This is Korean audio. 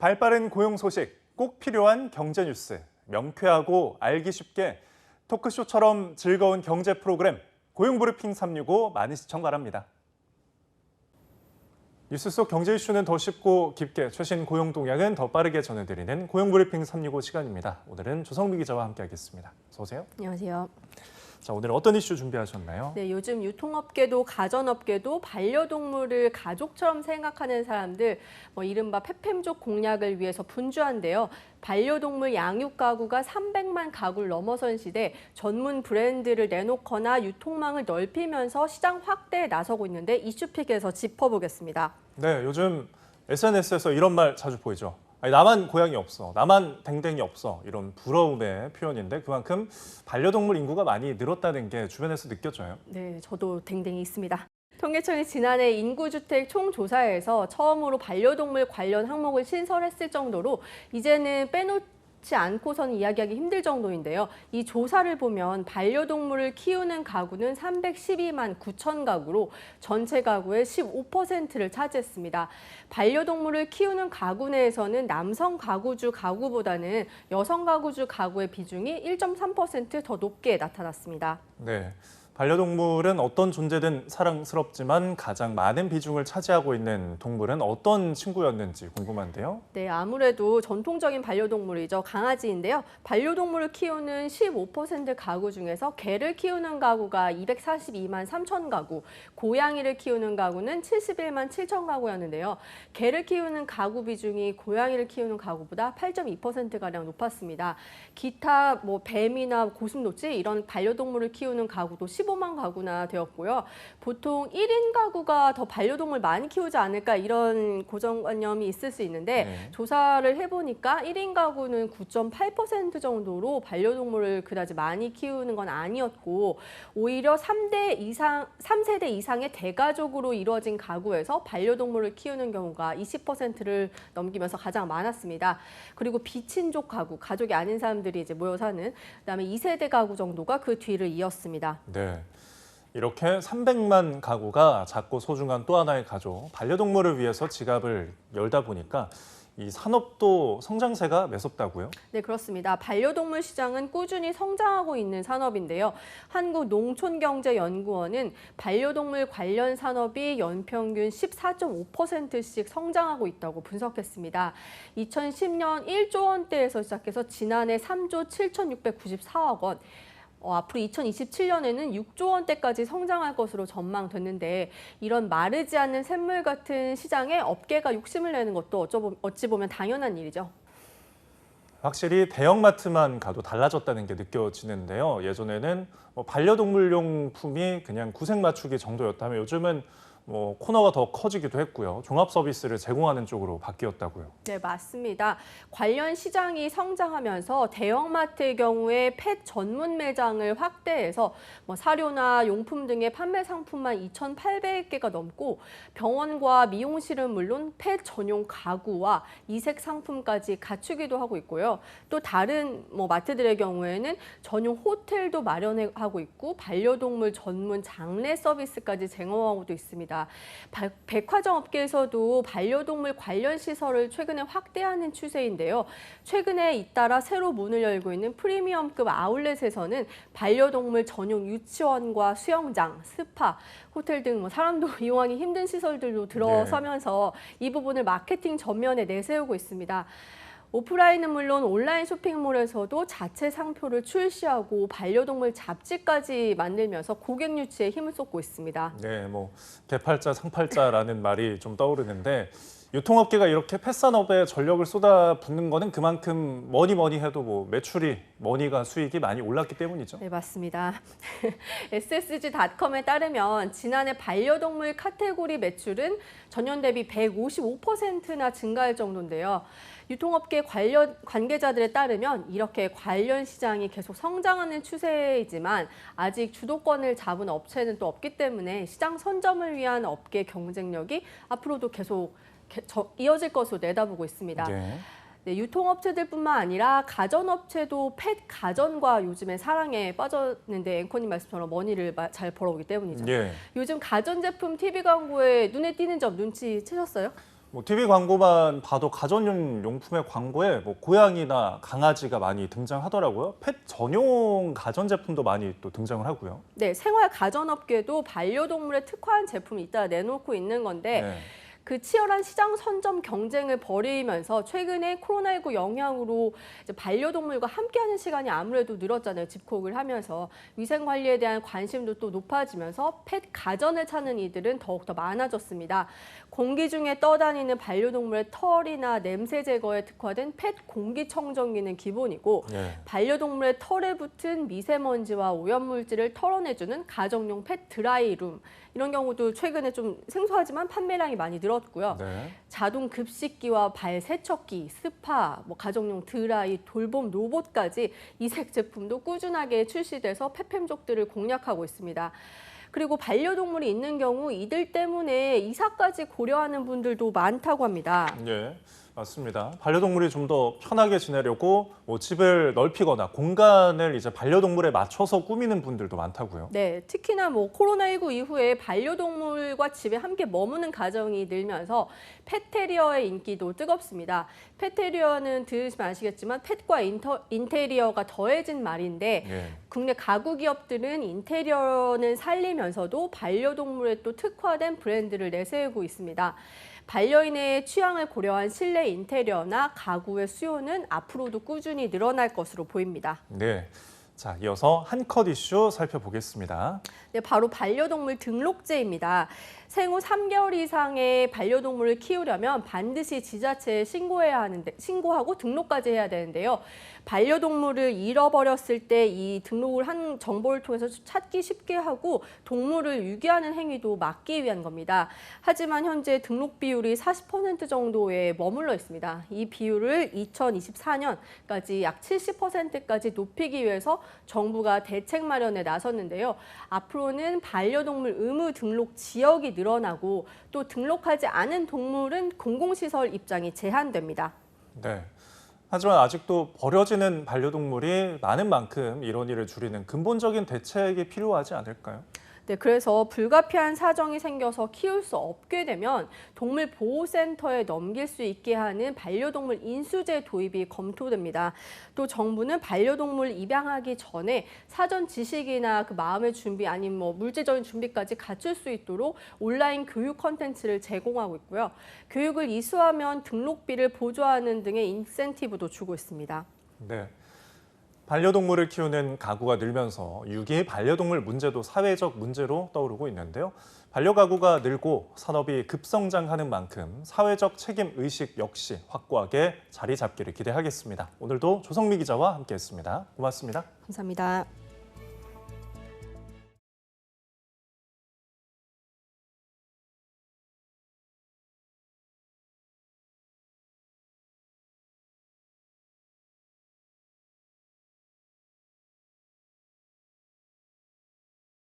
발빠른 고용 소식, 꼭 필요한 경제 뉴스, 명쾌하고 알기 쉽게 토크쇼처럼 즐거운 경제 프로그램 고용 브리핑 365 많은 시청 바랍니다. 뉴스 속 경제 이슈는 더 쉽고 깊게 최신 고용 동향은 더 빠르게 전해드리는 고용 브리핑 365 시간입니다. 오늘은 조성미 기자와 함께하겠습니다. 어서 오세요. 안녕하세요. 자, 오늘 어떤 이슈 준비하셨나요? 네, 요즘 유통업계도 가전업계도 반려동물을 가족처럼 생각하는 사람들, 뭐 이른바 페팸족 공략을 위해서 분주한데요. 반려동물 양육 가구가 300만 가구를 넘어선 시대 전문 브랜드를 내놓거나 유통망을 넓히면서 시장 확대에 나서고 있는데 이슈픽에서 짚어보겠습니다. 네, 요즘 SNS에서 이런 말 자주 보이죠. 아니, 나만 고양이 없어, 나만 댕댕이 없어 이런 부러움의 표현인데 그만큼 반려동물 인구가 많이 늘었다는 게 주변에서 느껴져요. 네, 저도 댕댕이 있습니다. 통계청이 지난해 인구주택 총조사에서 처음으로 반려동물 관련 항목을 신설했을 정도로 이제는 빼놓 지 않고선 이야기하기 힘들 정도인데요. 이 조사를 보면 반려동물을 키우는 가구는 312만 9천 가구로 전체 가구의 15%를 차지했습니다. 반려동물을 키우는 가구 내에서는 남성 가구주 가구보다는 여성 가구주 가구의 비중이 1.3%더 높게 나타났습니다. 네. 반려동물은 어떤 존재든 사랑스럽지만 가장 많은 비중을 차지하고 있는 동물은 어떤 친구였는지 궁금한데요. 네, 아무래도 전통적인 반려동물이죠. 강아지인데요. 반려동물을 키우는 15% 가구 중에서 개를 키우는 가구가 242만 3천 가구, 고양이를 키우는 가구는 71만 7천 가구였는데요. 개를 키우는 가구 비중이 고양이를 키우는 가구보다 8.2%가량 높았습니다. 기타 뭐 뱀이나 고슴도치 이런 반려동물을 키우는 가구도 15만 가구나 되었고요. 보통 1인 가구가 더 반려동물 많이 키우지 않을까 이런 고정관념이 있을 수 있는데 네. 조사를 해보니까 1인 가구는 9.8% 정도로 반려동물을 그다지 많이 키우는 건 아니었고 오히려 3대 이상, 3세대 이상의 대가족으로 이루어진 가구에서 반려동물을 키우는 경우가 20%를 넘기면서 가장 많았습니다. 그리고 비친족 가구, 가족이 아닌 사람들이 이제 모여 사는 그다음에 2세대 가구 정도가 그 뒤를 이었습니다. 네. 이렇게 300만 가구가 작고 소중한 또 하나의 가족, 반려동물을 위해서 지갑을 열다 보니까 이 산업도 성장세가 매섭다고요? 네, 그렇습니다. 반려동물 시장은 꾸준히 성장하고 있는 산업인데요. 한국농촌경제연구원은 반려동물 관련 산업이 연평균 14.5%씩 성장하고 있다고 분석했습니다. 2010년 1조 원대에서 시작해서 지난해 3조 7,694억 원, 어, 앞으로 2027년에는 6조 원대까지 성장할 것으로 전망됐는데 이런 마르지 않는 샘물 같은 시장에 업계가 욕심을 내는 것도 어쩌- 어찌 보면 당연한 일이죠. 확실히 대형마트만 가도 달라졌다는 게 느껴지는데요. 예전에는 뭐 반려동물용품이 그냥 구색 맞추기 정도였다면 요즘은 뭐 코너가 더 커지기도 했고요. 종합 서비스를 제공하는 쪽으로 바뀌었다고요. 네, 맞습니다. 관련 시장이 성장하면서 대형마트의 경우에 펫 전문 매장을 확대해서 뭐 사료나 용품 등의 판매 상품만 2,800개가 넘고 병원과 미용실은 물론 펫 전용 가구와 이색 상품까지 갖추기도 하고 있고요. 또 다른 뭐 마트들의 경우에는 전용 호텔도 마련하고 있고 반려동물 전문 장례 서비스까지 제공하고도 있습니다. 바- 백화점 업계에서도 반려동물 관련 시설을 최근에 확대하는 추세인데요. 최근에 잇따라 새로 문을 열고 있는 프리미엄급 아울렛에서는 반려동물 전용 유치원과 수영장, 스파, 호텔 등 뭐 사람도 이용하기 힘든 시설들도 들어서면서 이 부분을 마케팅 전면에 내세우고 있습니다. 오프라인은 물론 온라인 쇼핑몰에서도 자체 상표를 출시하고 반려동물 잡지까지 만들면서 고객 유치에 힘을 쏟고 있습니다. 네, 뭐 개팔자 상팔자라는 말이 좀 떠오르는데 유통업계가 이렇게 펫산업에 전력을 쏟아붓는 거는 그만큼 뭐니 뭐니 해도 뭐 매출이 머니가 수익이 많이 올랐기 때문이죠. 네, 맞습니다. SSG.com에 따르면 지난해 반려동물 카테고리 매출은 전년 대비 155%나 증가할 정도인데요. 유통업계 관련 관계자들에 따르면 이렇게 관련 시장이 계속 성장하는 추세이지만 아직 주도권을 잡은 업체는 또 없기 때문에 시장 선점을 위한 업계 경쟁력이 앞으로도 계속 이어질 것으로 내다보고 있습니다. 네. 네, 유통업체들뿐만 아니라 가전업체도 펫 가전과 요즘에 사랑에 빠졌는데 앵커님 말씀처럼 머니를 마- 잘 벌어오기 때문이죠. 예. 요즘 가전제품 TV 광고에 눈에 띄는 점 눈치채셨어요? 뭐 TV 광고만 봐도 가전용 용품의 광고에 뭐 고양이나 강아지가 많이 등장하더라고요. 펫 전용 가전 제품도 많이 또 등장을 하고요. 네, 생활 가전 업계도 반려동물에 특화한 제품이 있다 내놓고 있는 건데 네. 그 치열한 시장 선점 경쟁을 벌이면서 최근에 코로나19 영향으로 반려동물과 함께하는 시간이 아무래도 늘었잖아요. 집콕을 하면서 위생 관리에 대한 관심도 또 높아지면서 펫 가전을 찾는 이들은 더욱더 많아졌습니다. 공기 중에 떠다니는 반려동물의 털이나 냄새 제거에 특화된 펫 공기청정기는 기본이고 예. 반려동물의 털에 붙은 미세먼지와 오염물질을 털어내주는 가정용 펫 드라이룸 이런 경우도 최근에 좀 생소하지만 판매량이 많이 늘었고요. 네. 자동 급식기와 발 세척기, 스파, 뭐 가정용 드라이, 돌봄 로봇까지 이색 제품도 꾸준하게 출시돼서 페팸족들을 공략하고 있습니다. 그리고 반려동물이 있는 경우 이들 때문에 이사까지 고려하는 분들도 많다고 합니다. 예, 맞습니다. 반려동물이 좀 더 편하게 지내려고 뭐 집을 넓히거나 공간을 이제 반려동물에 맞춰서 꾸미는 분들도 많다고요. 네, 특히나 뭐 코로나19 이후에 반려동물과 집에 함께 머무는 가정이 늘면서 페테리어의 인기도 뜨겁습니다. 페테리어는 들으시면 아시겠지만 펫과 인터, 인테리어가 더해진 말인데 예. 국내 가구 기업들은 인테리어는 살리면서도 반려동물에 또 특화된 브랜드를 내세우고 있습니다. 반려인의 취향을 고려한 실내 인테리어나 가구의 수요는 앞으로도 꾸준히 늘어날 것으로 보입니다. 네. 자, 이어서 한컷 이슈 살펴보겠습니다. 네, 바로 반려동물 등록제입니다. 생후 3개월 이상의 반려동물을 키우려면 반드시 지자체에 신고해야 하는데 신고하고 등록까지 해야 되는데요. 반려동물을 잃어버렸을 때 이 등록을 한 정보를 통해서 찾기 쉽게 하고 동물을 유기하는 행위도 막기 위한 겁니다. 하지만 현재 등록 비율이 40% 정도에 머물러 있습니다. 이 비율을 2024년까지 약 70%까지 높이기 위해서 정부가 대책 마련에 나섰는데요. 앞으로는 반려동물 의무 등록 지역이 늘어나고 또 등록하지 않은 동물은 공공시설 입장이 제한됩니다. 네. 하지만 아직도 버려지는 반려동물이 많은 만큼 이런 일을 줄이는 근본적인 대책이 필요하지 않을까요? 네, 그래서 불가피한 사정이 생겨서 키울 수 없게 되면 동물보호센터에 넘길 수 있게 하는 반려동물 인수제 도입이 검토됩니다. 또 정부는 반려동물 입양하기 전에 사전 지식이나 그 마음의 준비 아니면 뭐 물질적인 준비까지 갖출 수 있도록 온라인 교육 컨텐츠를 제공하고 있고요. 교육을 이수하면 등록비를 보조하는 등의 인센티브도 주고 있습니다. 네. 반려동물을 키우는 가구가 늘면서 유기 반려동물 문제도 사회적 문제로 떠오르고 있는데요. 반려가구가 늘고 산업이 급성장하는 만큼 사회적 책임 의식 역시 확고하게 자리 잡기를 기대하겠습니다. 오늘도 조성미 기자와 함께했습니다. 고맙습니다. 감사합니다.